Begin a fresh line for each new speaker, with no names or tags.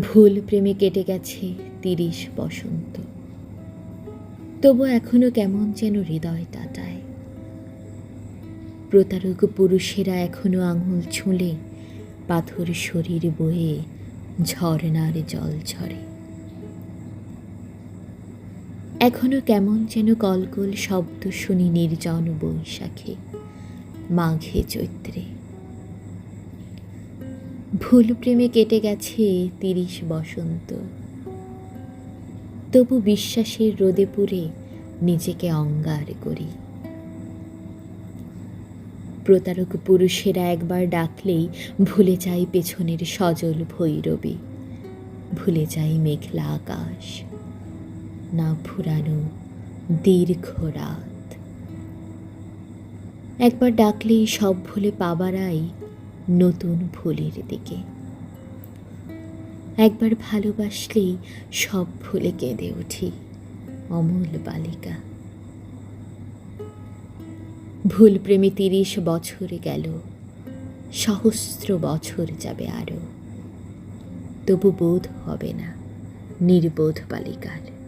ভুল প্রেমে কেটে গেছে তিরিশ বসন্ত। তবু এখনও কেমন যেন হৃদয় টাটায় প্রতারক পুরুষেরা এখনও আঙুল ছুঁলে পাথর শরীর বয়ে ঝর্ণার জল ঝরে। এখনও কেমন যেন কলকল শব্দ শুনি নির্জন বৈশাখে মাঘে চৈত্রে। ভুল প্রেমে কেটে গেছে তিরিশ বসন্ত। তবু বিশ্বাসের রোদে পুড়ে নিজেকে অঙ্গার করি। প্রতারক পুরুষেরা একবার ডাকলেই ভুলে যাই পেছনের সজল ভৈরবী। ভুলে যাই মেঘলা আকাশ। না ফুরানো দীর্ঘ রাত। একবার ডাকলেই সব ভুলে পাবারাই নতুন ভুলের দিকে। একবার ভালোবাসলেই সব ভুলে কেঁদে উঠি, অমূল বালিকা। ভুল প্রেমে তিরিশ বছর গেল, সহস্র বছর যাবে আরও তবু বোধ হবে না নির্বোধ বালিকার।